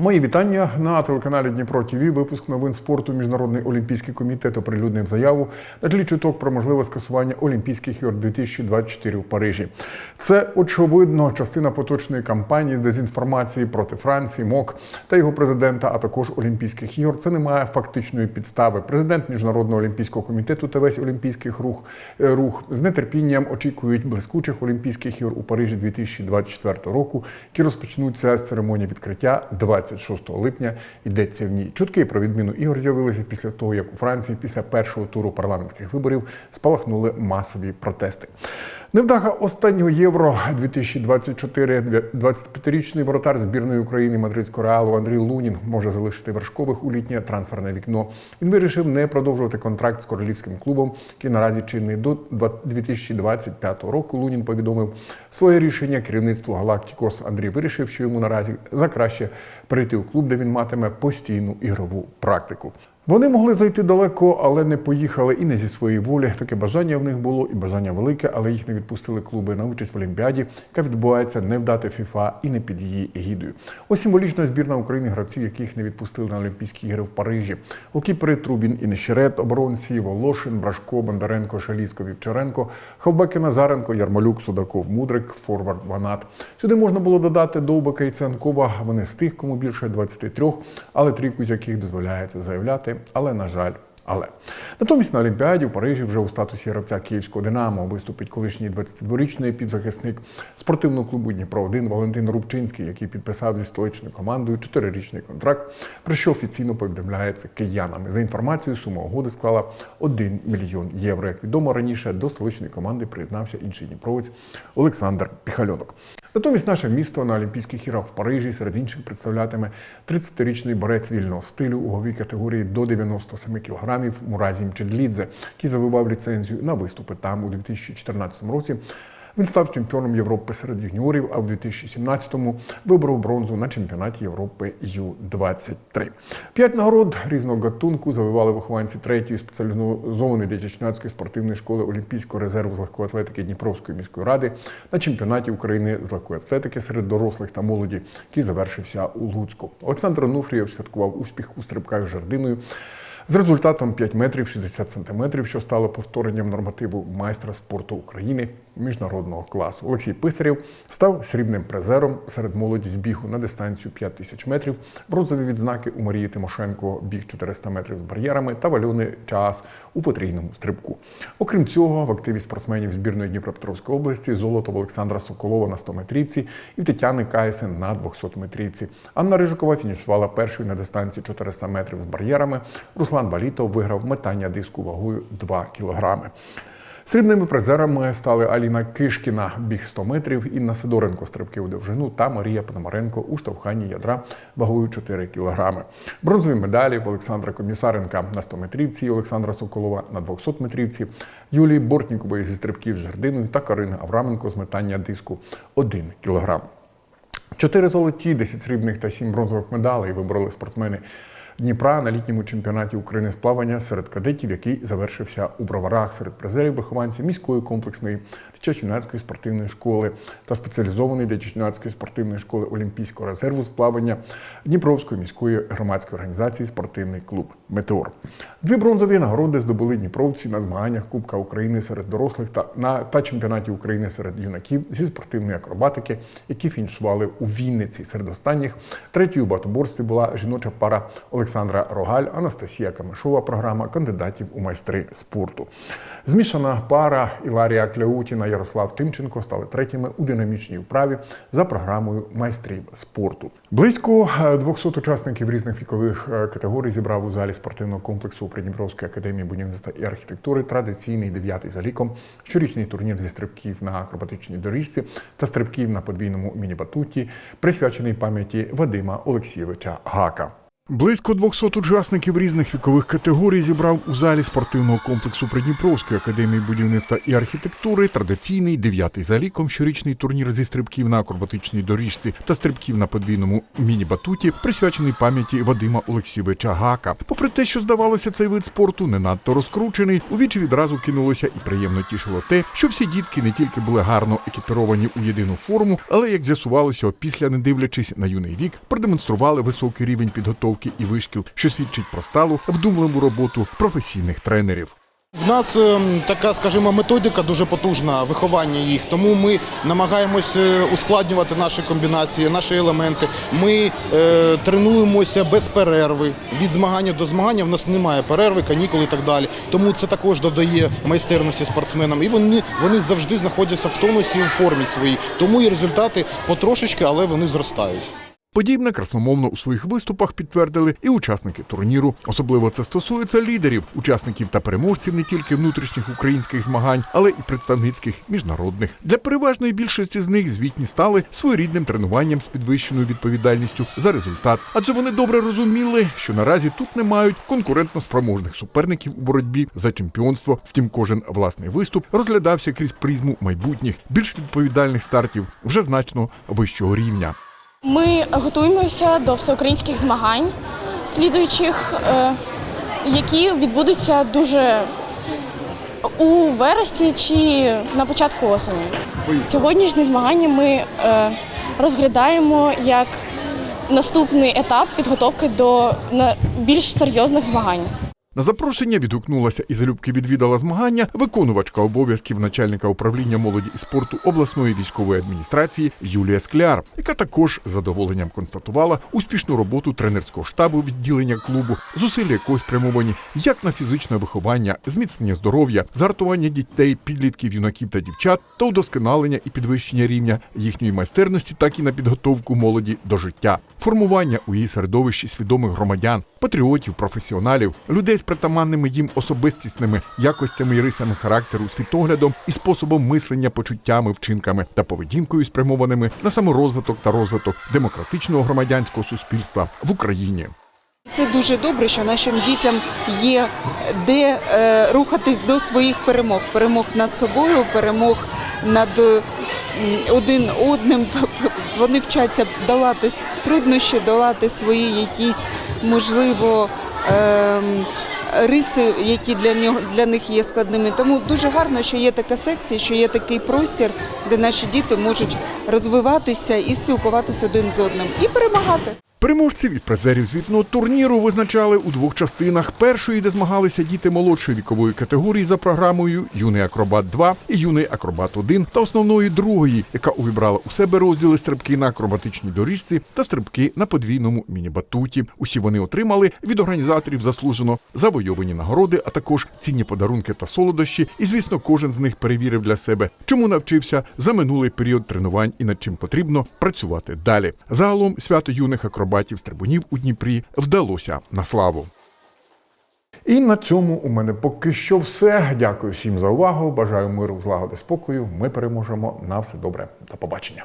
Мої вітання на телеканалі Дніпро ТВ. Випуск новин спорту. Міжнародний олімпійський комітет оприлюднив заяву на тлі чуток про можливе скасування Олімпійських ігор 2024 в Парижі. Це очевидно частина поточної кампанії з дезінформації проти Франції, МОК та його президента, а також Олімпійських ігор. Це не має фактичної підстави. Президент Міжнародного олімпійського комітету та весь олімпійський рух е, рух з нетерпінням очікують блискучих Олімпійських ігор у Парижі 2024 року, які розпочнуться з церемонії відкриття 26 липня. Йдеться в ній. Чутки про відміну ігор з'явилися після того, як у Франції після першого туру парламентських виборів спалахнули масові протести. Невдага останнього євро 2024 25-річний воротар збірної України мадридського реалу Андрій Лунін може залишити вершкових у літнє трансферне вікно. Він вирішив не продовжувати контракт з королівським клубом, який наразі чинний до 2025 року. Лунін повідомив своє рішення керівництву Галактикос. Андрій вирішив, що йому наразі за краще перейти у клуб, де він матиме постійну ігрову практику. Вони могли зайти далеко, але не поїхали і не зі своєї волі. Таке бажання в них було і бажання велике, але їх не відпустили клуби на участь в Олімпіаді, яка відбувається не в дати ФІФА і не під її егідою. Ось символічна збірна України гравців, яких не відпустили на Олімпійські ігри в Парижі. Голкіпери Трубін і Нещерет, оборонці Волошин, Брашко, Бондаренко, Шалісько, Вівчаренко, Хавбеки Назаренко, Ярмолюк, Судаков, Мудрик, Форвард Ванат. Сюди можна було додати Довбика і Цянкова. Вони з тих, кому більше 23, але трійку з яких дозволяється заявляти. Але на жаль. Але натомість на Олімпіаді в Парижі вже у статусі гравця київського Динамо виступить колишній 22-річний півзахисник спортивного клубу Дніпро 1 Валентин Рубчинський, який підписав зі столичною командою чотирирічний контракт, про що офіційно повідомляється киянами. За інформацією, сума угоди склала 1 мільйон євро. Як відомо раніше до столичної команди приєднався інший дніпровець Олександр Піхальонок. Натомість наше місто на Олімпійських іграх в Парижі серед інших представлятиме 30-річний борець вільного стилю у говій категорії до 97 кілограмів Муразім Чедлідзе, який завивав ліцензію на виступи там у 2014 році. Він став чемпіоном Європи серед юніорів, а в 2017-му виборов бронзу на чемпіонаті Європи Ю-23. П'ять нагород різного гатунку завивали вихованці третьої спеціалізованої дитячо-юнацької спортивної школи Олімпійського резерву з легкої атлетики Дніпровської міської ради на чемпіонаті України з легкої атлетики серед дорослих та молоді, який завершився у Луцьку. Олександр Онуфрієв святкував успіх у стрибках жердиною. З результатом 5 метрів 60 сантиметрів, що стало повторенням нормативу майстра спорту України міжнародного класу. Олексій Писарєв став срібним призером серед молоді з бігу на дистанцію 5 тисяч метрів. Бронзові відзнаки у Марії Тимошенко біг 400 метрів з бар'єрами та вальони час у потрійному стрибку. Окрім цього, в активі спортсменів збірної Дніпропетровської області золото в Олександра Соколова на 100 метрівці і в Тетяни Кайсен на 200 метрівці. Анна Рижикова фінішувала першою на дистанції 400 метрів з бар'єрами. Руслан Балітов виграв метання диску вагою 2 кілограми. Срібними призерами стали Аліна Кишкіна, біг 100 метрів, Інна Сидоренко, стрибки у довжину та Марія Пономаренко у штовханні ядра вагою 4 кілограми. Бронзові медалі Олександра Комісаренка на 100 метрівці, Олександра Соколова на 200 метрівці, Юлії Бортнікової зі стрибків з жердиною та Карини Авраменко з метання диску 1 кілограм. Чотири золоті, 10 срібних та 7 бронзових медалей вибороли спортсмени Дніпра на літньому чемпіонаті України з плавання серед кадетів, який завершився у броварах серед призерів вихованців міської комплексної дитячо-юнацької спортивної школи та спеціалізованої дитячо-юнацької спортивної школи Олімпійського резерву з плавання Дніпровської міської громадської організації Спортивний клуб Метеор. Дві бронзові нагороди здобули дніпровці на змаганнях Кубка України серед дорослих та на та чемпіонаті України серед юнаків зі спортивної акробатики, які фінішували у Вінниці. Серед останніх третьою батоборстві була жіноча пара Олександра Рогаль, Анастасія Камешова. Програма кандидатів у майстри спорту. Змішана пара Іларія Кляутіна, Ярослав Тимченко стали третіми у динамічній вправі за програмою майстрів спорту. Близько 200 учасників різних вікових е, категорій зібрав у залі спортивного комплексу Придніпровської академії будівництва і архітектури традиційний дев'ятий за ліком щорічний турнір зі стрибків на акробатичній доріжці та стрибків на подвійному міні-батуті, присвячений пам'яті Вадима Олексійовича Гака. Близько 200 учасників різних вікових категорій зібрав у залі спортивного комплексу Придніпровської академії будівництва і архітектури традиційний дев'ятий за ліком щорічний турнір зі стрибків на акробатичній доріжці та стрибків на подвійному міні-батуті, присвячений пам'яті Вадима Олексійовича Гака. Попри те, що здавалося, цей вид спорту не надто розкручений, у вічі відразу кинулося і приємно тішило те, що всі дітки не тільки були гарно екіпіровані у єдину форму, але як з'ясувалося, опісля, не дивлячись на юний вік, продемонстрували високий рівень підготовки і вишкіл, що свідчить про сталу вдумливу роботу професійних тренерів. В нас е, така, скажімо, методика дуже потужна виховання їх, тому ми намагаємось е, ускладнювати наші комбінації, наші елементи. Ми е, тренуємося без перерви. Від змагання до змагання в нас немає перерви, канікул і так далі. Тому це також додає майстерності спортсменам. І вони, вони завжди знаходяться в тонусі в формі своїй. Тому і результати потрошечки, але вони зростають. Подібне красномовно у своїх виступах підтвердили і учасники турніру. Особливо це стосується лідерів, учасників та переможців не тільки внутрішніх українських змагань, але і представницьких міжнародних. Для переважної більшості з них звітні стали своєрідним тренуванням з підвищеною відповідальністю за результат, адже вони добре розуміли, що наразі тут не мають конкурентно спроможних суперників у боротьбі за чемпіонство. Втім, кожен власний виступ розглядався крізь призму майбутніх більш відповідальних стартів вже значно вищого рівня. Ми готуємося до всеукраїнських змагань, слідуючих, е, які відбудуться дуже у вересні чи на початку осені. Сьогоднішні змагання ми е, розглядаємо як наступний етап підготовки до більш серйозних змагань. На запрошення відгукнулася і залюбки відвідала змагання виконувачка обов'язків начальника управління молоді і спорту обласної військової адміністрації Юлія Скляр, яка також з задоволенням констатувала успішну роботу тренерського штабу відділення клубу, зусилля якого спрямовані як на фізичне виховання, зміцнення здоров'я, згартування дітей, підлітків, юнаків та дівчат та удосконалення і підвищення рівня їхньої майстерності, так і на підготовку молоді до життя, формування у її середовищі свідомих громадян, патріотів, професіоналів, людей з притаманними їм особистісними якостями і рисами характеру, світоглядом і способом мислення, почуттями, вчинками та поведінкою, спрямованими на саморозвиток та розвиток демократичного громадянського суспільства в Україні. Це дуже добре, що нашим дітям є де е, рухатись до своїх перемог. Перемог над собою, перемог над один одним. Вони вчаться долати труднощі, долати свої якісь, можливо, ем, риси, які для нього для них є складними. Тому дуже гарно, що є така секція, що є такий простір, де наші діти можуть розвиватися і спілкуватися один з одним і перемагати. Переможців і призерів звітного турніру визначали у двох частинах. Першої, де змагалися діти молодшої вікової категорії за програмою Юний акробат 2 і Юний акробат 1 та основної другої, яка увібрала у себе розділи стрибки на акробатичній доріжці та стрибки на подвійному міні-батуті. Усі вони отримали від організаторів заслужено завойовані нагороди, а також цінні подарунки та солодощі. І звісно, кожен з них перевірив для себе, чому навчився за минулий період тренувань і над чим потрібно працювати далі. Загалом свято юних акробатів стрибунів у Дніпрі вдалося на славу. І на цьому у мене поки що все. Дякую всім за увагу. Бажаю миру, злагоди, спокою. Ми переможемо. На все добре. До побачення.